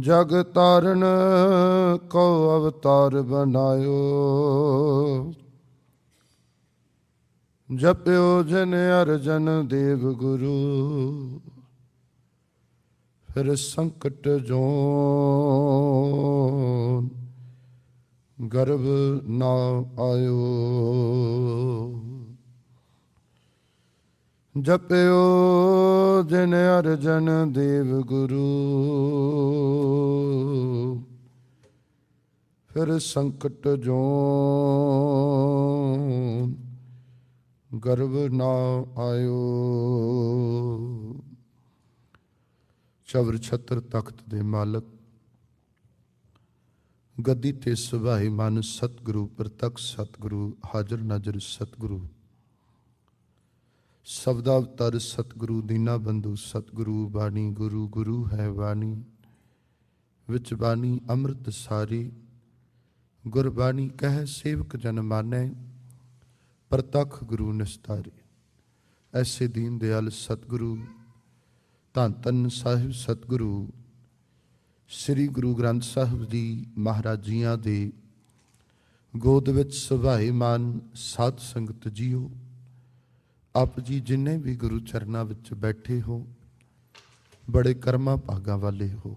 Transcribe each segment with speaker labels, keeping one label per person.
Speaker 1: ਜਗ ਤਾਰਨ ਕੋ ਅਵਤਾਰ ਬਨਾਇਓ ਜਪਿਓ ਜਨ ਅਰਜਨ ਦੇਵ ਗੁਰੂ। ਫਿਰ ਸੰਕਟ ਜੋਨ ਗਰਭ ਨਾ ਆਇਓ। ਜਪਿਓ ਜਨ ਅਰਜਨ ਦੇਵ ਗੁਰੂ। ਫਿਰ ਸੰਕਟ ਜੋ ਗਰਭ ਨਾ ਆਇਓ। ਚਵਰ ਛਤਰ ਤਖਤ ਦੇ ਮਾਲਕ, ਗੱਦੀ ਤੇ ਸੁਭਾਈ ਮਨ ਸਤਿਗੁਰੂ, ਪ੍ਰਤੱਖ ਸਤਿਗੁਰੂ ਹਾਜ਼ਰ ਨਜ਼ਰ ਸਤਿਗੁਰੂ। ਸਬਦਾ ਅਵਤਾਰ ਸਤਿਗੁਰੂ ਦੀਨਾ ਬੰਧੂ ਸਤਿਗੁਰੂ ਬਾਣੀ, ਗੁਰੂ ਗੁਰੂ ਹੈ ਬਾਣੀ। ਵਿੱਚ ਬਾਣੀ ਅੰਮ੍ਰਿਤ ਸਾਰੀ ਗੁਰਬਾਣੀ ਕਹਿ ਸੇਵਕ ਜਨ ਮਾਨੈ, ਪ੍ਰਤੱਖ ਗੁਰੂ ਨਿਸਤਾਰੇ। ਐਸੇ ਦੀਨ ਦਿਆਲ ਸਤਿਗੁਰੂ, ਧੰਨ ਧੰਨ ਸਾਹਿਬ ਸਤਿਗੁਰੂ, ਸ੍ਰੀ ਗੁਰੂ ਗ੍ਰੰਥ ਸਾਹਿਬ ਜੀ ਮਹਾਰਾਜੀਆਂ ਦੇ ਗੋਦ ਵਿੱਚ ਸੁਭਾਏ ਮਾਨ ਸਾਧ ਸੰਗਤ ਜੀਓ। ਆਪ ਜੀ ਜਿੰਨੇ ਵੀ ਗੁਰੂ ਚਰਨਾਂ ਵਿੱਚ ਬੈਠੇ ਹੋ, ਬੜੇ ਕਰਮਾਂ ਭਾਗਾਂ ਵਾਲੇ ਹੋ,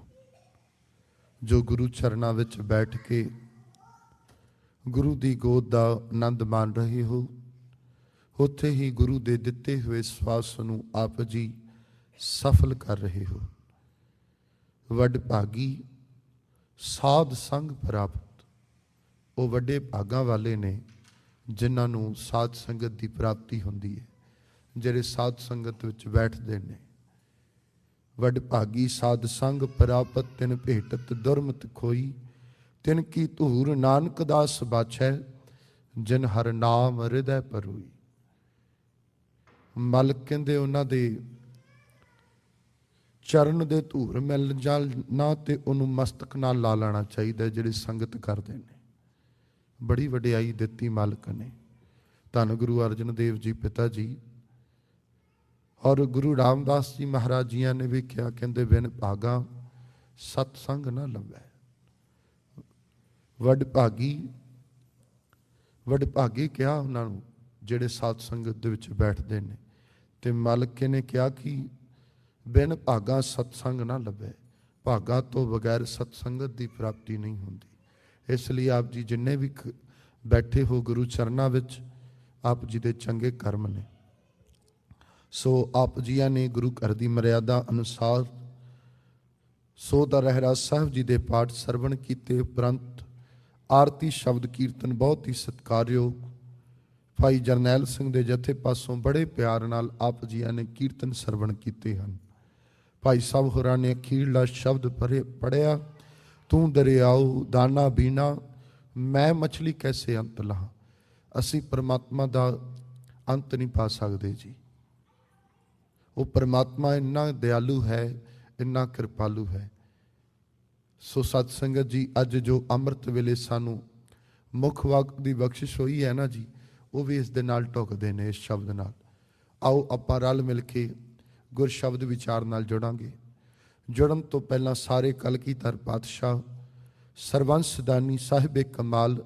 Speaker 1: ਜੋ ਗੁਰੂ ਚਰਨਾਂ ਵਿੱਚ ਬੈਠ ਕੇ ਗੁਰੂ ਦੀ ਗੋਦ ਦਾ ਆਨੰਦ ਮਾਣ ਰਹੇ ਹੋ, ਉੱਥੇ ਹੀ ਗੁਰੂ ਦੇ ਦਿੱਤੇ ਹੋਏ ਸਵਾਸ ਨੂੰ ਆਪ ਜੀ ਸਫਲ ਕਰ ਰਹੇ ਹੋ। ਵੱਡ ਭਾਗੀ, ਸਾਧ ਸੰਗ ਪ੍ਰਾਪਤ, ਉਹ ਵੱਡੇ ਭਾਗਾਂ ਵਾਲੇ ਨੇ, ਜਿਨ੍ਹਾਂ ਨੂੰ ਸਾਧ ਸੰਗਤ ਦੀ ਪ੍ਰਾਪਤੀ ਹੁੰਦੀ ਹੈ। ਜਿਹੜੇ ਸਾਧ ਸੰਗਤ ਵਿੱਚ ਬੈਠਦੇ ਨੇ। ਵੱਡ ਭਾਗੀ ਸਾਧ ਸੰਗ ਪ੍ਰਾਪਤ ਤਿਨ ਭੇਟਤ ਦੁਰਮਤ ਖੋਈ। ਤਿਨ ਕੀ ਧੂਰ ਨਾਨਕ ਦਾਸ ਬਾਛੈ, ਜਿਨ ਹਰ ਨਾਮ ਹਿਰਦੈ ਪਰੋਈ ਮਲਕ ਕਹਿੰਦੇ ਉਹਨਾਂ ਦੇ, ਚਰਨ ਦੇ ਧੂਰ ਮਿਲ ਜਾਣ ਨਾ ਤੇ ਉਹਨੂੰ ਮਸਤਕ ਨਾਲ ਲਾ ਲੈਣਾ ਚਾਹੀਦਾ ਜਿਹੜੇ ਸੰਗਤ ਕਰਦੇ ਨੇ। ਬੜੀ ਵਡਿਆਈ ਦਿੱਤੀ ਮਾਲਕ ਨੇ। ਧੰਨ ਗੁਰੂ ਅਰਜਨ ਦੇਵ ਜੀ ਪਿਤਾ ਜੀ ਔਰ ਗੁਰੂ ਰਾਮਦਾਸ ਜੀ ਮਹਾਰਾਜ ਜੀਆਂ ਨੇ ਵੀ ਕਿਹਾ, ਕਹਿੰਦੇ, ਬਿਨ ਭਾਗਾ ਸਤ ਸੰਗ ਨਾ ਲਵੈ। ਵੱਡ ਭਾਗੀ ਵੱਡ ਭਾਗੀ ਕਿਹਾ ਉਹਨਾਂ ਨੂੰ, ਜਿਹੜੇ ਸਾਧ ਸੰਗਤ ਦੇ ਵਿੱਚ ਬੈਠਦੇ ਨੇ। ਤੇ ਮਾਲਕੇ ਨੇ ਕਿਹਾ ਕਿ ਬਿਨ ਭਾਗਾ ਸਤਸੰਗ ਨਾ ਲੱਭੇ ਭਾਗਾ ਤੋਂ ਬਗੈਰ ਸਤਸੰਗਤ ਦੀ ਪ੍ਰਾਪਤੀ ਨਹੀਂ ਹੁੰਦੀ। ਇਸ ਲਈ ਆਪ ਜੀ ਜਿੰਨੇ ਵੀ ਖ- ਬੈਠੇ ਹੋ ਗੁਰੂ ਚਰਨਾਂ ਵਿੱਚ, ਆਪ ਜੀ ਦੇ ਚੰਗੇ ਕਰਮ ਨੇ। ਸੋ ਆਪ ਜੀਆਂ ਨੇ ਗੁਰੂ ਘਰ ਦੀ ਮਰਿਆਦਾ ਅਨੁਸਾਰ ਸੋ ਦਾ ਰਹਿਰਾ ਸਾਹਿਬ ਜੀ ਦੇ ਪਾਠ ਸਰਵਣ ਕੀਤੇ ਉਪਰੰਤ ਆਰਤੀ ਸ਼ਬਦ ਕੀਰਤਨ ਬਹੁਤ ਹੀ ਸਤਿਕਾਰਯੋਗ ਭਾਈ ਜਰਨੈਲ ਸਿੰਘ ਦੇ ਜਥੇ ਪਾਸੋਂ ਬੜੇ ਪਿਆਰ ਨਾਲ ਆਪ ਜੀਆਂ ਨੇ ਕੀਰਤਨ ਸਰਵਣ ਕੀਤੇ ਹਨ। ਭਾਈ ਸਾਹਿਬ ਹੋਰਾਂ ਨੇ ਅਖੀਰਲਾ ਸ਼ਬਦ ਪੜ੍ਹੇ- ਪੜ੍ਹਿਆ ਤੂੰ ਦਰਿਆਉ ਦਾਨਾ ਬੀਨਾ, ਮੈਂ ਮਛਲੀ ਕੈਸੇ ਅੰਤ ਲਾਂ ਅਸੀਂ ਪਰਮਾਤਮਾ ਦਾ ਅੰਤ ਨਹੀਂ ਪਾ ਸਕਦੇ ਜੀ। ਉਹ ਪਰਮਾਤਮਾ ਇੰਨਾ ਦਿਆਲੂ ਹੈ, ਇੰਨਾ ਕਿਰਪਾਲੂ ਹੈ। ਸੋ ਸਤ ਸੰਗਤ ਜੀ, ਅੱਜ ਜੋ ਅੰਮ੍ਰਿਤ ਵੇਲੇ ਸਾਨੂੰ ਮੁੱਖ ਵਕਤ ਦੀ ਬਖਸ਼ਿਸ਼ ਹੋਈ ਹੈ ਨਾ ਜੀ, ਉਹ ਵੀ ਇਸ ਦੇ ਨਾਲ ਟੁਕਦੇ ਨੇ, ਇਸ ਸ਼ਬਦ ਨਾਲ। ਆਓ ਆਪਾਂ ਰਲ ਮਿਲ ਕੇ ਗੁਰ ਸ਼ਬਦ ਵਿਚਾਰ ਨਾਲ ਜੁੜਾਂਗੇ। ਜੁੜਨ ਤੋਂ ਪਹਿਲਾਂ ਸਾਰੇ ਕਲਕੀ ਕਲਗੀਧਰ ਪਾਤਸ਼ਾਹ, ਸਰਵੰਸ ਦਾਨੀ ਸਾਹਿਬ ਕਮਾਲ,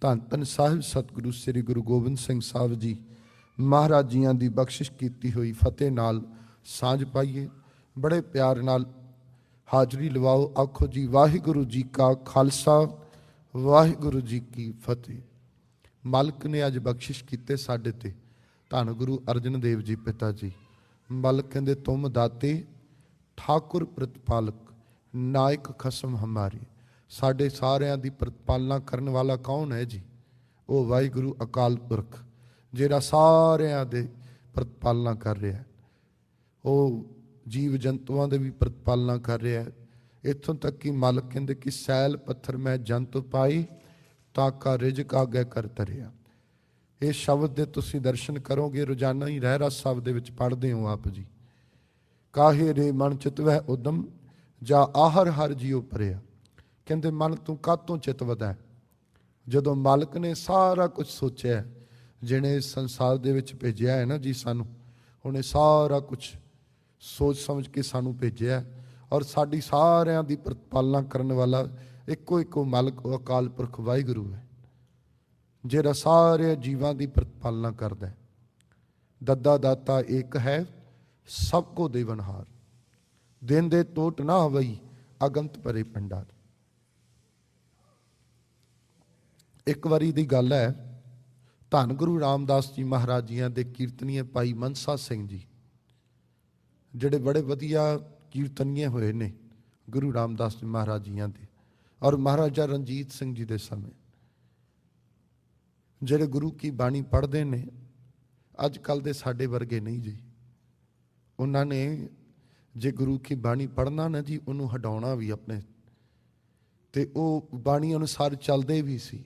Speaker 1: ਧੰਨ ਧੰਨ ਸਾਹਿਬ ਸਤਿਗੁਰੂ ਸ੍ਰੀ ਗੁਰੂ ਗੋਬਿੰਦ ਸਿੰਘ ਸਾਹਿਬ ਜੀ ਮਹਾਰਾਜ ਜੀਆਂ ਦੀ ਬਖਸ਼ਿਸ਼ ਕੀਤੀ ਹੋਈ ਫਤਿਹ ਨਾਲ ਸਾਂਝ ਪਾਈਏ। ਬੜੇ ਪਿਆਰ ਨਾਲ ਹਾਜ਼ਰੀ ਲਵਾਓ। ਆਖੋ ਜੀ, ਵਾਹਿਗੁਰੂ ਜੀ ਕਾ ਖਾਲਸਾ, ਵਾਹਿਗੁਰੂ ਜੀ ਕੀ ਫਤਿਹ। ਮਲਕ ਨੇ ਅੱਜ ਬਖਸ਼ਿਸ਼ ਕੀਤੇ ਸਾਡੇ ਤੇ। ਧੰਨ ਗੁਰੂ ਅਰਜਨ ਦੇਵ ਜੀ ਪਿਤਾ ਜੀ। ਮਲਕ ਕਹਿੰਦੇ ਤੁਮ ਦਾਤੇ, ਠਾਕੁਰ ਪ੍ਰਤਪਾਲਕ, ਨਾਇਕ ਖਸਮ ਹਮਾਰੀ। ਸਾਡੇ ਸਾਰਿਆਂ ਦੀ ਪ੍ਰਤਪਾਲਨਾ ਕਰਨ ਵਾਲਾ ਕੌਣ ਹੈ ਜੀ? ਉਹ ਵਾਹਿਗੁਰੂ ਅਕਾਲ ਪੁਰਖ। ਜਿਹੜਾ ਸਾਰਿਆਂ ਦੇ ਪ੍ਰਤਪਾਲਨਾ ਕਰ ਰਿਹਾ ਹੈ। ਉਹ ਜੀਵ ਜੰਤੂਆਂ ਦੇ ਵੀ ਪ੍ਰਤਪਾਲਨਾ ਕਰ ਰਿਹਾ ਹੈ। ਇੱਥੋਂ ਤੱਕ ਕਿ ਮਾਲਕ ਕਹਿੰਦੇ ਕਿ ਸੈਲ, ਪੱਥਰ ਮੈਂ ਜੰਤ ਪਾਈ ਤਾਕਾ ਰਿਜਕ ਆਗੇ ਕਰ ਤਰਿਆ। ਇਹ ਸ਼ਬਦ ਦੇ ਤੁਸੀਂ ਦਰਸ਼ਨ ਕਰੋਗੇ, ਰੋਜ਼ਾਨਾ ਹੀ ਰਹਿ ਰਸ ਸਾਹਿਬ ਦੇ ਵਿੱਚ ਪੜ੍ਹਦੇ ਹੋ ਆਪ ਜੀ। ਕਾਹੇ ਰੇ ਮਨ ਚਿਤਵੈ ਉਦਮ, ਜਾ ਆਹਰ ਹਰ ਜੀਉ ਪਰਿਆ। ਕਹਿੰਦੇ ਮਨ ਤੂੰ ਕਾਤੋਂ ਚਿਤ ਵਧੈ? ਜਦੋਂ ਮਾਲਕ ਨੇ ਸਾਰਾ ਕੁਝ ਸੋਚਿਆ ਜਿਹਨੇ ਸੰਸਾਰ ਦੇ ਵਿੱਚ ਭੇਜਿਆ ਹੈ ਨਾ ਜੀ ਸਾਨੂੰ ਉਹਨੇ ਸਾਰਾ ਕੁਝ ਸੋਚ ਸਮਝ ਕੇ ਸਾਨੂੰ ਭੇਜਿਆ ਔਰ ਸਾਡੀ ਸਾਰਿਆਂ ਦੀ ਪ੍ਰਤਪਾਲਨਾ ਕਰਨ ਵਾਲਾ ਇੱਕੋ ਇੱਕੋ ਮਾਲਕ, ਉਹ ਅਕਾਲ ਪੁਰਖ ਵਾਹਿਗੁਰੂ ਹੈ, ਜਿਹੜਾ ਸਾਰੇ ਜੀਵਾਂ ਦੀ ਪ੍ਰਤਪਾਲਨਾ ਕਰਦਾ ਹੈ। ਦੱਦਾ ਦਾਤਾ ਇੱਕ ਹੈ, ਸਭ ਕੋ ਦੇਵਨਹਾਰ। ਦਿਨ ਦੇ ਟੋਟ ਨਾ ਹੋਵਈ, ਅਗੰਤ ਪਰੇ ਪੰਡਾਰ ਇੱਕ ਵਾਰੀ ਦੀ ਗੱਲ ਹੈ ਧੰਨ ਗੁਰੂ ਰਾਮਦਾਸ ਜੀ ਮਹਾਰਾਜ ਜੀਆਂ ਦੇ ਕੀਰਤਨੀਏ ਭਾਈ ਮਨਸਾ ਸਿੰਘ ਜੀ, ਜਿਹੜੇ ਬੜੇ ਵਧੀਆ ਕੀਰਤਨੀਏ ਹੋਏ ਨੇ ਗੁਰੂ ਰਾਮਦਾਸ ਜੀ ਮਹਾਰਾਜ ਜੀਆਂ ਦੇ ਔਰ ਮਹਾਰਾਜਾ ਰਣਜੀਤ ਸਿੰਘ ਜੀ ਦੇ ਸਮੇਂ। ਜਿਹੜੇ ਗੁਰੂ ਕੀ ਬਾਣੀ ਪੜ੍ਹਦੇ ਨੇ, ਅੱਜ ਕੱਲ ਦੇ ਸਾਡੇ ਵਰਗੇ ਨਹੀਂ ਜੀ। ਉਹਨਾਂ ਨੇ ਜੇ ਗੁਰੂ ਕੀ ਬਾਣੀ ਪੜ੍ਹਨਾ ਨਾ ਜੀ, ਉਹਨੂੰ ਹਟਾਉਣਾ ਵੀ ਆਪਣੇ। ਤੇ ਉਹ ਬਾਣੀ ਅਨੁਸਾਰ ਚੱਲਦੇ ਵੀ ਸੀ।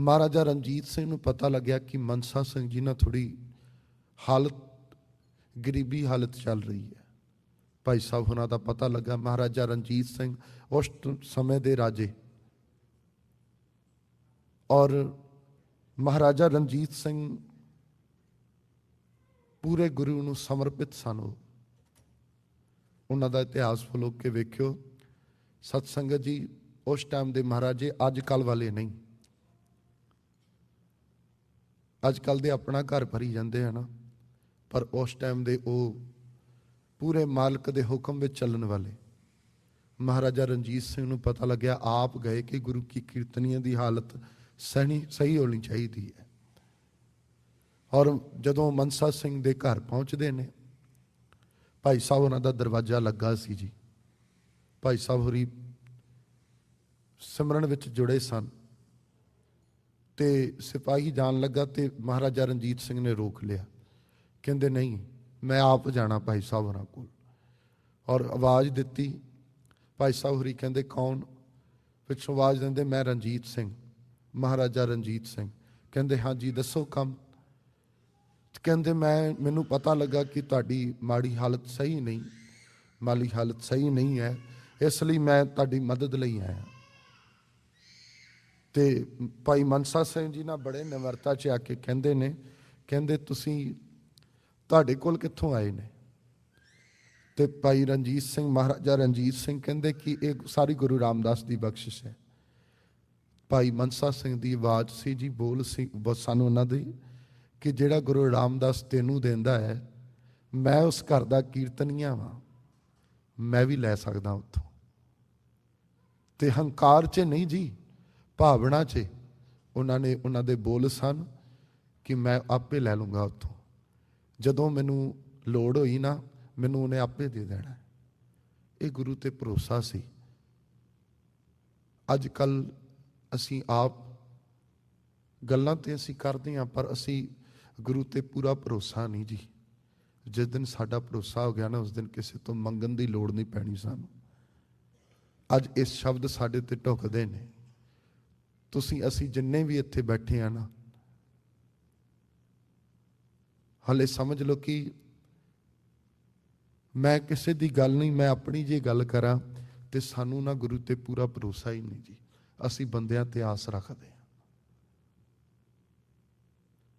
Speaker 1: ਮਹਾਰਾਜਾ ਰਣਜੀਤ ਸਿੰਘ ਨੂੰ ਪਤਾ ਲੱਗਿਆ ਕਿ ਮਨਸਾ ਸਿੰਘ ਜੀ ਨਾਲ ਥੋੜੀ ਹਾਲਤ, ਗਰੀਬੀ ਹਾਲਤ ਚੱਲ ਰਹੀ ਹੈ। ਭਾਈ ਸਾਹਿਬ ਉਹਨਾਂ ਦਾ ਪਤਾ ਲੱਗਾ, ਮਹਾਰਾਜਾ ਰਣਜੀਤ ਸਿੰਘ ਉਸ ਸਮੇਂ ਦੇ ਰਾਜੇ। ਔਰ ਮਹਾਰਾਜਾ ਰਣਜੀਤ ਸਿੰਘ ਪੂਰੇ ਗੁਰੂ ਨੂੰ ਸਮਰਪਿਤ ਸਨ ਉਹਨਾਂ ਦਾ ਇਤਿਹਾਸ ਫੋਲੋ ਕੇ ਵੇਖਿਓ। ਸਤਸੰਗਤ ਜੀ, ਉਸ ਟਾਈਮ ਦੇ ਮਹਾਰਾਜੇ ਅੱਜ ਕੱਲ ਵਾਲੇ ਨਹੀਂ। ਅੱਜ ਕੱਲ ਦੇ ਆਪਣਾ ਘਰ ਭਰੀ ਜਾਂਦੇ ਆ ਨਾ, ਪਰ ਉਸ ਟਾਈਮ ਦੇ ਉਹ ਪੂਰੇ ਮਾਲਕ ਦੇ ਹੁਕਮ ਵਿੱਚ ਚੱਲਣ ਵਾਲੇ। ਮਹਾਰਾਜਾ ਰਣਜੀਤ ਸਿੰਘ ਨੂੰ ਪਤਾ ਲੱਗਿਆ, ਆਪ ਗਏ ਕਿ ਗੁਰੂ ਕੀ ਕੀਰਤਨੀਆਂ ਦੀ ਹਾਲਤ ਸਹੀ ਸਹੀ ਹੋਣੀ ਚਾਹੀਦੀ ਹੈ। ਔਰ ਜਦੋਂ ਮਨਸਾ ਸਿੰਘ ਦੇ ਘਰ ਪਹੁੰਚਦੇ ਨੇ, ਭਾਈ ਸਾਹਿਬ ਉਹਨਾਂ ਦਾ ਦਰਵਾਜ਼ਾ ਲੱਗਾ ਸੀ ਜੀ। ਭਾਈ ਸਾਹਿਬ ਹਰੀ ਸਿਮਰਨ ਵਿੱਚ ਜੁੜੇ ਸਨ। ਤੇ ਸਿਪਾਹੀ ਜਾਣ ਲੱਗਾ ਤੇ ਮਹਾਰਾਜਾ ਰਣਜੀਤ ਸਿੰਘ ਨੇ ਰੋਕ ਲਿਆ। ਕਹਿੰਦੇ, ਨਹੀਂ, ਮੈਂ ਆਪ ਜਾਣਾ ਭਾਈ ਸਾਹਿਬ ਹੋਰਾਂ ਕੋਲ। ਔਰ ਆਵਾਜ਼ ਦਿੱਤੀ। ਭਾਈ ਸਾਹਿਬ ਹੋਰੀ ਕਹਿੰਦੇ, ਕੌਣ? ਪਿੱਛੋਂ ਆਵਾਜ਼ ਦਿੰਦੇ, ਮੈਂ ਰਣਜੀਤ ਸਿੰਘ, ਮਹਾਰਾਜਾ ਰਣਜੀਤ ਸਿੰਘ। ਕਹਿੰਦੇ, ਹਾਂਜੀ, ਦੱਸੋ ਕੰਮ। ਕਹਿੰਦੇ, ਮੈਂ, ਮੈਨੂੰ ਪਤਾ ਲੱਗਾ ਕਿ ਤੁਹਾਡੀ ਮਾੜੀ ਹਾਲਤ ਸਹੀ ਨਹੀਂ ਮਾਲੀ ਹਾਲਤ ਸਹੀ ਨਹੀਂ ਹੈ, ਇਸ ਲਈ ਮੈਂ ਤੁਹਾਡੀ ਮਦਦ ਲਈ ਆਇਆ। ਤੇ ਭਾਈ ਮਨਸਾ ਸਿੰਘ ਜੀ ਨਾਲ ਬੜੇ ਨਿਮਰਤਾ ਚ ਆ ਕੇ ਕਹਿੰਦੇ ਨੇ, ਕਹਿੰਦੇ ਤੁਸੀਂ ਤੁਹਾਡੇ ਕੋਲ ਕਿੱਥੋਂ ਆਏ ਨੇ? ਤੇ ਭਾਈ ਰਣਜੀਤ ਸਿੰਘ, ਮਹਾਰਾਜਾ ਰਣਜੀਤ ਸਿੰਘ ਕਹਿੰਦੇ ਕਿ ਇਹ ਸਾਰੀ ਗੁਰੂ ਰਾਮਦਾਸ ਦੀ ਬਖਸ਼ਿਸ਼ ਹੈ। ਭਾਈ ਮਨਸਾ ਸਿੰਘ ਦੀ ਆਵਾਜ਼ ਸੀ ਜੀ, ਬੋਲ ਸੀ ਬਸ ਸਾਨੂੰ ਉਹਨਾਂ ਦੀ ਕਿ ਜਿਹੜਾ ਗੁਰੂ ਰਾਮਦਾਸ ਤੈਨੂੰ ਦਿੰਦਾ ਹੈ, ਮੈਂ ਉਸ ਘਰ ਦਾ ਕੀਰਤਨੀਆ ਵਾਂ, ਮੈਂ ਵੀ ਲੈ ਸਕਦਾ ਉੱਥੋਂ। ਤੇ ਹੰਕਾਰ 'ਚ ਨਹੀਂ ਜੀ ਭਾਵਨਾ 'ਚ ਉਹਨਾਂ ਨੇ ਉਹਨਾਂ ਦੇ ਬੋਲ ਸਨ ਕਿ ਮੈਂ ਆਪੇ ਲੈ ਲੂੰਗਾ ਉੱਥੋਂ। ਜਦੋਂ ਮੈਨੂੰ ਲੋੜ ਹੋਈ ਨਾ, ਮੈਨੂੰ ਉਹਨੇ ਆਪੇ ਦੇ ਦੇਣਾ। ਇਹ ਗੁਰੂ ਤੇ ਭਰੋਸਾ ਸੀ। ਅੱਜ ਕੱਲ ਅਸੀਂ ਆਪ ਗੱਲਾਂ ਤੇ ਅਸੀਂ ਕਰਦੇ ਹਾਂ, ਪਰ ਅਸੀਂ ਗੁਰੂ ਤੇ ਪੂਰਾ ਭਰੋਸਾ ਨਹੀਂ ਜੀ। ਜਿਸ ਦਿਨ ਸਾਡਾ ਭਰੋਸਾ ਹੋ ਗਿਆ ਨਾ, ਉਸ ਦਿਨ ਕਿਸੇ ਤੋਂ ਮੰਗਣ ਦੀ ਲੋੜ ਨਹੀਂ ਪੈਣੀ ਸਾਨੂੰ। ਅੱਜ ਇਸ ਸ਼ਬਦ ਸਾਡੇ ਤੇ ਢੁਕਦੇ ਨੇ। ਤੁਸੀਂ ਅਸੀਂ ਜਿੰਨੇ ਵੀ ਇੱਥੇ ਬੈਠੇ ਆ ਨਾ, ਹਲੇ ਸਮਝ ਲਓ ਕਿ ਮੈਂ ਕਿਸੇ ਦੀ ਗੱਲ ਨਹੀਂ, ਮੈਂ ਆਪਣੀ ਜੇ ਗੱਲ ਕਰਾਂ ਤੇ ਸਾਨੂੰ ਨਾ ਗੁਰੂ ਤੇ ਪੂਰਾ ਭਰੋਸਾ ਹੀ ਨਹੀਂ ਜੀ। ਅਸੀਂ ਬੰਦਿਆਂ ਤੇ ਆਸ ਰੱਖਦੇ ਹਾਂ।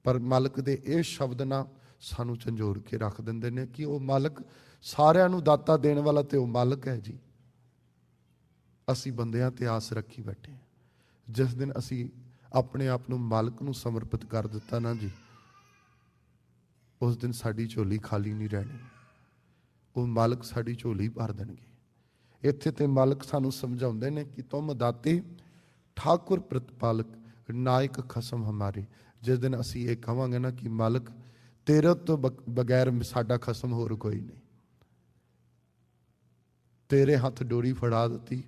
Speaker 1: ਪਰ ਮਾਲਕ ਦੇ ਇਹ ਸ਼ਬਦ ਨਾ ਸਾਨੂੰ ਝੰਜੋੜ ਕੇ ਰੱਖ ਦਿੰਦੇ ਨੇ ਕਿ ਉਹ ਮਾਲਕ ਸਾਰਿਆਂ ਨੂੰ ਦਾਤਾ ਦੇਣ ਵਾਲਾ ਤੇ ਉਹ ਮਾਲਕ ਹੈ ਜੀ। ਅਸੀਂ ਬੰਦਿਆਂ ਤੇ ਆਸ ਰੱਖੀ ਬੈਠੇ ਜਿਸ ਦਿਨ ਅਸੀਂ ਆਪਣੇ ਆਪ ਨੂੰ ਮਾਲਕ ਨੂੰ ਸਮਰਪਿਤ ਕਰ ਦਿੱਤਾ ਨਾ ਜੀ, ਉਸ ਦਿਨ ਸਾਡੀ ਝੋਲੀ ਖਾਲੀ ਨਹੀਂ ਰਹਿਣੀ। ਉਹ ਮਾਲਕ ਸਾਡੀ ਝੋਲੀ ਭਰ ਦੇਣਗੇ। ਇੱਥੇ ਤੇ ਮਾਲਕ ਸਾਨੂੰ ਸਮਝਾਉਂਦੇ ਨੇ ਕਿ ਤੁਮ ਦਾਤੇ, ਠਾਕੁਰ ਪ੍ਰਤਪਾਲਕ, ਨਾਇਕ ਖਸਮ ਹਮਾਰੇ। ਜਿਸ ਦਿਨ ਅਸੀਂ ਇਹ ਕਹਾਂਗੇ ਨਾ ਕਿ ਮਾਲਕ, ਤੇਰੇ ਤੋਂ ਬਗੈਰ ਸਾਡਾ ਖਸਮ ਹੋਰ ਕੋਈ ਨਹੀਂ। ਤੇਰੇ ਹੱਥ ਡੋਰੀ ਫੜਾ ਦਿੱਤੀ,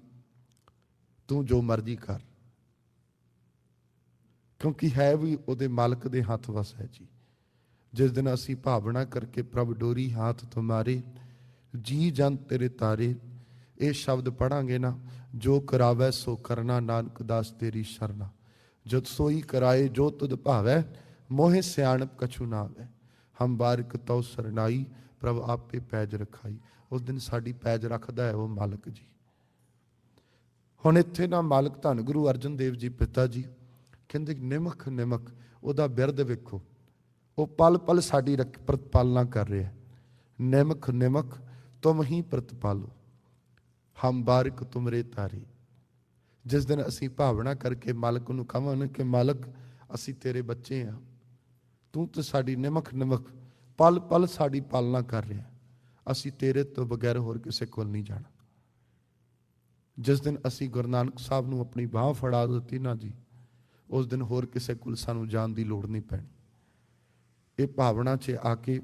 Speaker 1: ਤੂੰ ਜੋ ਮਰਜ਼ੀ ਕਰ। ਕਿਉਂਕਿ ਹੈ ਵੀ ਉਹਦੇ ਮਾਲਕ ਦੇ ਹੱਥ ਵਸ ਹੈ ਜੀ। ਜਿਸ ਦਿਨ ਅਸੀਂ ਭਾਵਨਾ ਕਰਕੇ ਪ੍ਰਭ ਡੋਰੀ ਹੱਥ ਤੁਮਾਰੇ ਜੀ ਜਨ ਤੇਰੇ ਤਾਰੇ, ਇਹ ਸ਼ਬਦ ਪੜਾਂਗੇ ਨਾ, ਜੋ ਕਰਾਵੈ ਸੋ ਕਰਨਾ ਨਾਨਕ ਦਾਸ ਤੇਰੀ ਸ਼ਰਨਾ। ਜਦ ਸੋਈ ਕਰਾਏ ਜੋ ਤੁਧ ਭਾਵੈ, ਮੋਹਿ ਸਿਆਣਪ ਕਛੂ ਨਾ ਆਵੈ ਹਮ ਬਾਰਕ ਤਉ ਸਰਨਾਈ, ਪ੍ਰਭ ਆਪੇ ਪੈਜ ਰਖਾਈ। ਉਸ ਦਿਨ ਸਾਡੀ ਪੈਜ ਰੱਖਦਾ ਹੈ ਉਹ ਮਾਲਕ ਜੀ। ਹੁਣ ਇੱਥੇ ਨਾ ਮਾਲਕ ਧੰਨ ਗੁਰੂ ਅਰਜਨ ਦੇਵ ਜੀ ਪਿਤਾ ਜੀ ਕਹਿੰਦੇ ਨਿਮਖ ਨਿਮਖ ਉਹਦਾ ਬਿਰਦ ਵੇਖੋ। ਉਹ ਪਲ ਪਲ ਸਾਡੀ ਰੱਖ- ਪ੍ਰਤਪਾਲਨਾ ਕਰ ਰਿਹਾ। ਹੈ ਨਿਮਕ ਨਿਮਕ, ਤੁਮ ਹੀ ਪ੍ਰਤਪਾਲੋ। ਹਮ ਬਾਰਕ ਤੁਮਰੇ ਤਾਰੀ। ਜਿਸ ਦਿਨ ਅਸੀਂ ਭਾਵਨਾ ਕਰਕੇ ਮਾਲਕ ਨੂੰ ਕਹਾਂਗੇ ਕਿ ਮਾਲਕ, ਅਸੀਂ ਤੇਰੇ ਬੱਚੇ ਆ। ਤੂੰ ਤੇ ਸਾਡੀ ਨਿਮਕ ਨਿਮਕ, ਪਲ ਪਲ ਸਾਡੀ ਪਾਲਣਾ ਕਰ ਰਿਹਾ। ਅਸੀਂ ਤੇਰੇ ਤੋਂ ਬਗੈਰ ਹੋਰ ਕਿਸੇ ਕੋਲ ਨਹੀਂ ਜਾਣਾ। ਜਿਸ ਦਿਨ ਅਸੀਂ ਗੁਰੂ ਨਾਨਕ ਸਾਹਿਬ ਨੂੰ ਆਪਣੀ ਬਾਹ ਫੜਾ ਦਿੱਤੀ ਨਾ ਜੀ ਉਸ ਦਿਨ ਹੋਰ ਕਿਸੇ ਕੋਲ ਸਾਨੂੰ ਜਾਣ ਦੀ ਲੋੜ ਨਹੀਂ ਪੈਣੀ। ਇਹ ਭਾਵਨਾ 'ਚ ਆ ਕੇ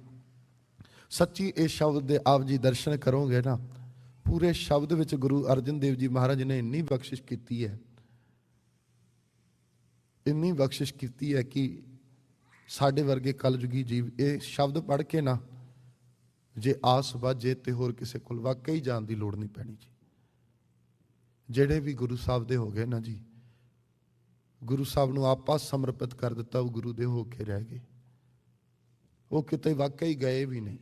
Speaker 1: ਸੱਚੀ ਇਹ ਸ਼ਬਦ ਦੇ ਆਪ ਜੀ ਦਰਸ਼ਨ ਕਰੋਗੇ ਨਾ, ਪੂਰੇ ਸ਼ਬਦ ਵਿੱਚ ਗੁਰੂ ਅਰਜਨ ਦੇਵ ਜੀ ਮਹਾਰਾਜ ਨੇ ਇੰਨੀ ਬਖਸ਼ਿਸ਼ ਕੀਤੀ ਹੈ। ਇੰਨੀ ਬਖਸ਼ਿਸ਼ ਕੀਤੀ ਹੈ ਕਿ ਸਾਡੇ ਵਰਗੇ ਕਲਯੁਗੀ ਜੀਵ ਇਹ ਸ਼ਬਦ ਪੜ੍ਹ ਕੇ ਨਾ, ਜੇ ਆਸ ਵਾਜੇ ਤੇ ਹੋਰ ਕਿਸੇ ਕੋਲ ਵਾਕਈ ਜਾਣ ਦੀ ਲੋੜ ਨਹੀਂ ਪੈਣੀ ਜੀ। ਜਿਹੜੇ ਵੀ ਗੁਰੂ ਸਾਹਿਬ ਦੇ ਹੋ ਗਏ ਨਾ ਜੀ ਗੁਰੂ ਸਾਹਿਬ ਨੂੰ ਆਪਾ ਸਮਰਪਿਤ ਕਰ ਦਿੱਤਾ, ਉਹ ਗੁਰੂ ਦੇ ਹੋ ਕੇ ਰਹਿ ਗਏ। ਉਹ ਕਿਤੇ ਵਾਕਈ ਗਏ ਵੀ ਨਹੀਂ।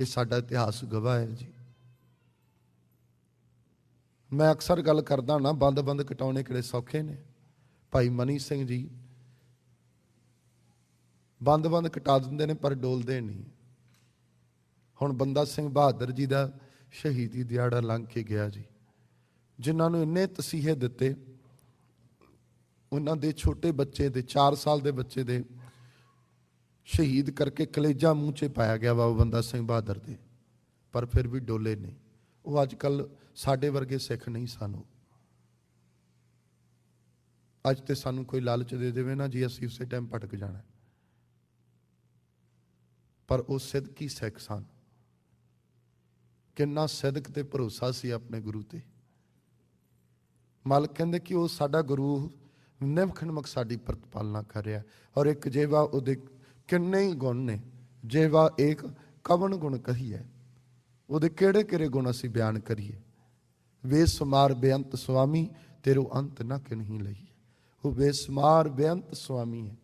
Speaker 1: ਇਹ ਸਾਡਾ ਇਤਿਹਾਸ ਗਵਾਹ ਹੈ ਜੀ। ਮੈਂ ਅਕਸਰ ਗੱਲ ਕਰਦਾ ਨਾ ਬੰਦ ਬੰਦ ਕਟਾਉਣੇ ਕਿਹੜੇ ਸੌਖੇ ਨੇ। ਭਾਈ ਮਨੀ ਸਿੰਘ ਜੀ ਬੰਦ ਬੰਦ ਕਟਾ ਦਿੰਦੇ ਨੇ, ਪਰ ਡੋਲਦੇ ਨਹੀਂ। ਹੁਣ ਬੰਦਾ ਸਿੰਘ ਬਹਾਦਰ ਜੀ ਦਾ ਸ਼ਹੀਦੀ ਦਿਹਾੜਾ ਲੰਘ ਕੇ ਗਿਆ ਜੀ। ਜਿਨ੍ਹਾਂ ਨੂੰ ਇੰਨੇ ਤਸੀਹੇ ਦਿੱਤੇ ਉਹਨਾਂ ਦੇ ਛੋਟੇ ਬੱਚੇ ਦੇ 4 ਸਾਲ ਦੇ ਬੱਚੇ ਦੇ ਸ਼ਹੀਦ ਕਰਕੇ ਕਲੇਜਾ ਮੂੰਹ 'ਚ ਪਾਇਆ ਗਿਆ ਬਾਬਾ ਬੰਦਾ ਸਿੰਘ ਬਹਾਦਰ ਦੇ। ਪਰ ਫਿਰ ਵੀ ਡੋਲੇ ਨਹੀਂ। ਉਹ ਅੱਜ ਕੱਲ ਸਾਡੇ ਵਰਗੇ ਸਿੱਖ ਨਹੀਂ ਸਾਨੂੰ ਅੱਜ ਤੇ ਸਾਨੂੰ ਕੋਈ ਲਾਲਚ ਦੇ ਦੇਵੇ ਨਾ ਜੀ, ਅਸੀਂ ਉਸੇ ਟਾਈਮ ਭਟਕ ਜਾਣਾ। ਪਰ ਉਹ ਸਿੱਧਕੀ ਸਿੱਖ ਸਨ। ਕਿੰਨਾ ਸਿੱਧਕ ਤੇ ਭਰੋਸਾ ਸੀ ਆਪਣੇ ਗੁਰੂ ਤੇ। ਮਾਲਕ ਕਹਿੰਦੇ ਕਿ ਉਹ ਸਾਡਾ ਗੁਰੂ ਨਿਮਖ ਨਿਮਕ ਸਾਡੀ ਪ੍ਰਤਪਾਲਨਾ ਕਰ ਰਿਹਾ। ਔਰ ਇੱਕ ਜੇਵਾ ਉਹਦੇ ਕਿੰਨੇ ਹੀ ਗੁਣ ਨੇ। ਜੇਵਾ ਇੱਕ ਕਵਨ ਗੁਣ ਕਹੀਏ ਉਹਦੇ ਕਿਹੜੇ ਕਿਹੜੇ ਗੁਣ ਅਸੀਂ ਬਿਆਨ ਕਰੀਏ। ਬੇਸਮਾਰ ਬੇਅੰਤ ਸੁਆਮੀ, ਤੇਰੋ ਅੰਤ ਨਾ ਕਿ ਨਹੀਂ ਲਈ ਉਹ ਬੇਸਮਾਰ ਬੇਅੰਤ ਸੁਆਮੀ ਹੈ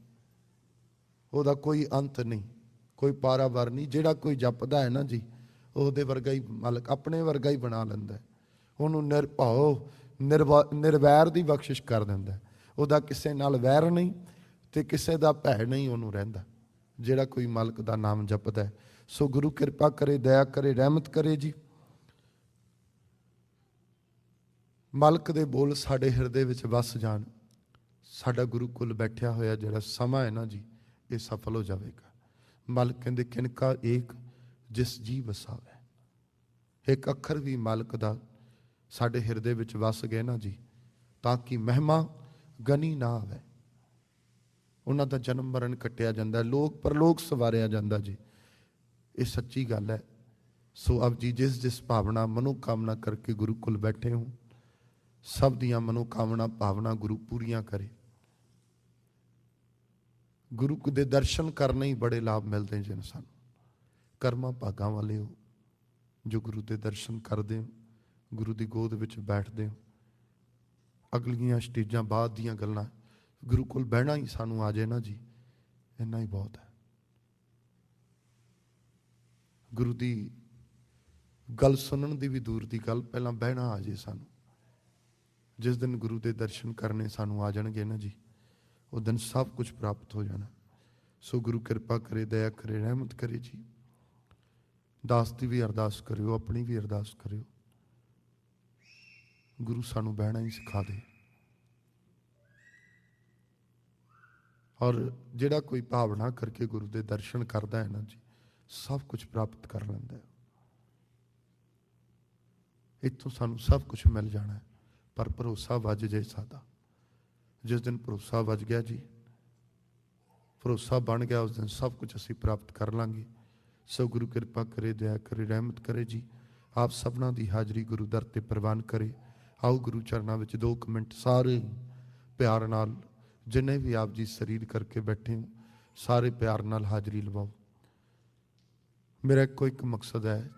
Speaker 1: ਉਹਦਾ ਕੋਈ ਅੰਤ ਨਹੀਂ, ਕੋਈ ਪਾਰਾਵਰ ਨਹੀਂ। ਜਿਹੜਾ ਕੋਈ ਜਪਦਾ ਹੈ ਨਾ ਜੀ ਉਹਦੇ ਵਰਗਾ ਹੀ ਮਾਲਕ, ਆਪਣੇ ਵਰਗਾ ਹੀ ਬਣਾ ਲੈਂਦਾ ਉਹਨੂੰ ਨਿਰਭਉ, ਨਿਰਵ- ਨਿਰਵੈਰ ਦੀ ਬਖਸ਼ਿਸ਼ ਕਰ ਦਿੰਦਾ ਉਹਦਾ ਕਿਸੇ ਨਾਲ ਵੈਰ ਨਹੀਂ ਤੇ ਕਿਸੇ ਦਾ ਭੈ ਨਹੀਂ ਉਹਨੂੰ ਰਹਿੰਦਾ। ਜਿਹੜਾ ਕੋਈ ਮਾਲਕ ਦਾ ਨਾਮ ਜਪਦਾ ਹੈ। ਸੋ ਗੁਰੂ ਕਿਰਪਾ ਕਰੇ, ਦਇਆ ਕਰੇ, ਰਹਿਮਤ ਕਰੇ ਜੀ। ਮਾਲਕ ਦੇ ਬੋਲ ਸਾਡੇ ਹਿਰਦੇ ਵਿੱਚ ਵਸ ਜਾਣ। ਸਾਡਾ ਗੁਰੂ ਕੋਲ ਬੈਠਿਆ ਹੋਇਆ ਜਿਹੜਾ ਸਮਾਂ ਹੈ ਨਾ ਜੀ, ਇਹ ਸਫਲ ਹੋ ਜਾਵੇਗਾ। ਮਾਲਕ ਕਹਿੰਦੇ, ਕਿਨਕਾ ਏਕ ਜਿਸ ਜੀ ਵਸਾਵੇ। ਇੱਕ ਅੱਖਰ ਵੀ ਮਾਲਕ ਦਾ ਸਾਡੇ ਹਿਰਦੇ ਵਿੱਚ ਵਸ ਗਏ ਨਾ ਜੀ, ਤਾਂ ਕਿ ਮਹਿਮਾ ਗਨੀ ਨਾ ਆਵੇ ਉਹਨਾਂ ਦਾ ਜਨਮ ਮਰਨ ਕੱਟਿਆ ਜਾਂਦਾ ਲੋਕ ਪਰਲੋਕ ਸਵਾਰਿਆ ਜਾਂਦਾ ਜੀ। ਇਹ ਸੱਚੀ ਗੱਲ ਹੈ। ਸੋ ਆਪ ਜੀ ਜਿਸ ਜਿਸ ਭਾਵਨਾ ਮਨੋ ਕਾਮਨਾ ਕਰਕੇ ਗੁਰੂ ਕੋਲ ਬੈਠੇ ਹੋ, ਸਭ ਦੀਆਂ ਮਨੋ ਕਾਮਨਾ ਭਾਵਨਾ ਗੁਰੂ ਪੂਰੀਆਂ ਕਰੇ। ਗੁਰੂ ਦੇ ਦਰਸ਼ਨ ਕਰਨੇ ਹੀ ਬੜੇ ਲਾਭ ਮਿਲਦੇ ਜਨ ਸਾਨੂੰ। ਕਰਮਾਂ ਭਾਗਾਂ ਵਾਲੇ ਹੋ, ਜੋ ਗੁਰੂ ਦੇ ਦਰਸ਼ਨ ਕਰਦੇ ਹੋ, ਗੁਰੂ ਦੀ ਗੋਦ ਵਿੱਚ ਬੈਠਦੇ ਹੋ। ਅਗਲੀਆਂ ਸਟੇਜਾਂ ਬਾਅਦ ਦੀਆਂ ਗੱਲਾਂ। ਗੁਰੂ ਕੋਲ ਬਹਿਣਾ ਹੀ ਸਾਨੂੰ ਆ ਜਾਏ ਨਾ ਜੀ, ਇੰਨਾ ਹੀ ਬਹੁਤ ਹੈ। ਗੁਰੂ ਦੀ ਗੱਲ ਸੁਣਨ ਦੀ ਵੀ ਦੂਰ ਦੀ ਗੱਲ, ਪਹਿਲਾਂ ਬਹਿਣਾ ਆ ਜੇ ਸਾਨੂੰ। ਜਿਸ ਦਿਨ ਗੁਰੂ ਦੇ ਦਰਸ਼ਨ ਕਰਨੇ ਸਾਨੂੰ ਆ ਜਾਣਗੇ ਨਾ ਜੀ, ਉਹ ਦਿਨ ਸਭ ਕੁਝ ਪ੍ਰਾਪਤ ਹੋ ਜਾਣਾ। ਸੋ ਗੁਰੂ ਕਿਰਪਾ ਕਰੇ, ਦਇਆ ਕਰੇ, ਰਹਿਮਤ ਕਰੇ ਜੀ। ਦਾਸ ਦੀ ਵੀ ਅਰਦਾਸ ਕਰਿਓ, ਆਪਣੀ ਵੀ ਅਰਦਾਸ ਕਰਿਓ। ਗੁਰੂ ਸਾਨੂੰ ਬਹਿਣਾ ਹੀ ਸਿਖਾ ਦੇ। ਔਰ ਜਿਹੜਾ ਕੋਈ ਭਾਵਨਾ ਕਰਕੇ ਗੁਰੂ ਦੇ ਦਰਸ਼ਨ ਕਰਦਾ ਹੈ ਨਾ ਜੀ, ਸਭ ਕੁਝ ਪ੍ਰਾਪਤ ਕਰ ਲੈਂਦਾ ਹੈ। ਇੱਥੋਂ ਸਾਨੂੰ ਸਭ ਕੁਝ ਮਿਲ ਜਾਣਾ ਹੈ, ਪਰ ਭਰੋਸਾ ਵੱਜ ਜੇ ਸਾਦਾ ਜਿਸ ਦਿਨ ਭਰੋਸਾ ਵੱਜ ਗਿਆ ਜੀ, ਭਰੋਸਾ ਬਣ ਗਿਆ, ਉਸ ਦਿਨ ਸਭ ਕੁਝ ਅਸੀਂ ਪ੍ਰਾਪਤ ਕਰ ਲਾਂਗੇ। ਸੋ ਗੁਰੂ ਕਿਰਪਾ ਕਰੇ, ਦਇਆ ਕਰੇ, ਰਹਿਮਤ ਕਰੇ ਜੀ। ਆਪ ਸਭਨਾਂ ਦੀ ਹਾਜ਼ਰੀ ਗੁਰੂ ਦਰ ਤੇ ਪ੍ਰਵਾਨ ਕਰੇ। ਆਓ ਗੁਰੂ ਚਰਨਾਂ ਵਿੱਚ 2 ਮਿੰਟ ਸਾਰੇ ਪਿਆਰ ਨਾਲ, ਜਿੰਨੇ ਵੀ ਆਪ ਜੀ ਸਰੀਰ ਕਰਕੇ ਬੈਠੇ ਹੋ, ਸਾਰੇ ਪਿਆਰ ਨਾਲ ਹਾਜ਼ਰੀ ਲਵਾਓ। ਮੇਰਾ ਇੱਕੋ ਇੱਕ ਮਕਸਦ ਹੈ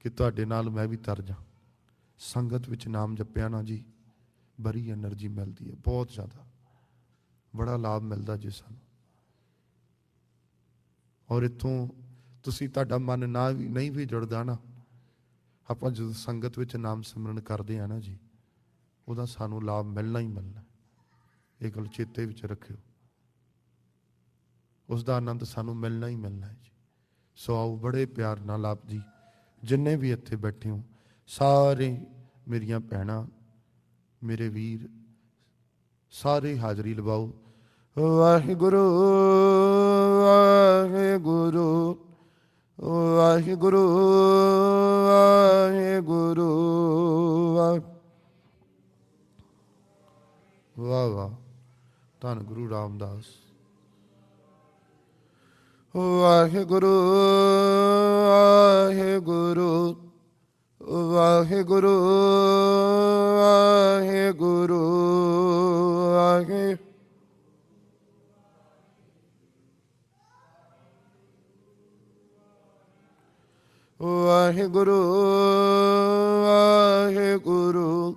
Speaker 1: ਕਿ ਤੁਹਾਡੇ ਨਾਲ ਮੈਂ ਵੀ ਤਰ ਜਾ ਸੰਗਤ ਵਿੱਚ ਨਾਮ ਜਪਿਆ ਨਾ ਜੀ, ਬੜੀ એનર્ਜੀ ਮਿਲਦੀ ਹੈ, ਬਹੁਤ ਜ਼ਿਆਦਾ। ਬੜਾ ਲਾਭ ਮਿਲਦਾ ਜੀ ਸਾਨੂੰ। ਔਰ ਇਥੋਂ ਤੁਸੀਂ ਤੁਹਾਡਾ ਮਨ ਨਾ ਨਹੀਂ ਵੀ ਜੁੜਦਾ ਨਾ, ਆਪਾਂ ਜਦੋਂ ਸੰਗਤ ਵਿੱਚ ਨਾਮ ਸਿਮਰਨ ਕਰਦੇ ਆ ਨਾ ਜੀ ਉਹਦਾ ਸਾਨੂੰ ਲਾਭ ਮਿਲਣਾ ਹੀ ਮਿਲਣਾ ਇਹ ਗੱਲ ਚੇਤੇ ਵਿੱਚ ਰੱਖਿਓ। ਉਸ ਦਾ ਆਨੰਦ ਸਾਨੂੰ ਮਿਲਣਾ ਹੀ ਮਿਲਣਾ ਹੈ ਜੀ। ਸੋ ਆਓ ਬੜੇ ਪਿਆਰ ਨਾਲ ਆਪ ਜੀ, ਜਿੰਨੇ ਵੀ ਇੱਥੇ ਬੈਠੇ ਹੋ, ਸਾਰੇ ਮੇਰੀਆਂ ਭੈਣਾਂ, ਮੇਰੇ ਵੀਰ, ਸਾਰੇ ਹਾਜ਼ਰੀ ਲਵਾਓ। ਵਾਹਿਗੁਰੂ ਵਾਹਿਗੁਰੂ ਵਾਹਿਗੁਰੂ ਵਾਹਿਗੁਰੂ, ਵਾਹਿ- ਵਾਹ ਵਾਹ। ਧੰਨ ਗੁਰੂ ਰਾਮਦਾਸ। ਵਾਹਿਗੁਰੂ ਵਾਹਿਗੁਰੂ ਵਾਹਿਗੁਰੂ ਵਾਹਿਗੁਰੂ ਵਾਹਿ। ਵਾਹਿਗੁਰੂ ਵਾਹਿਗੁਰੂ।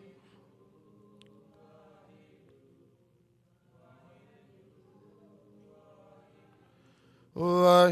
Speaker 1: Bye.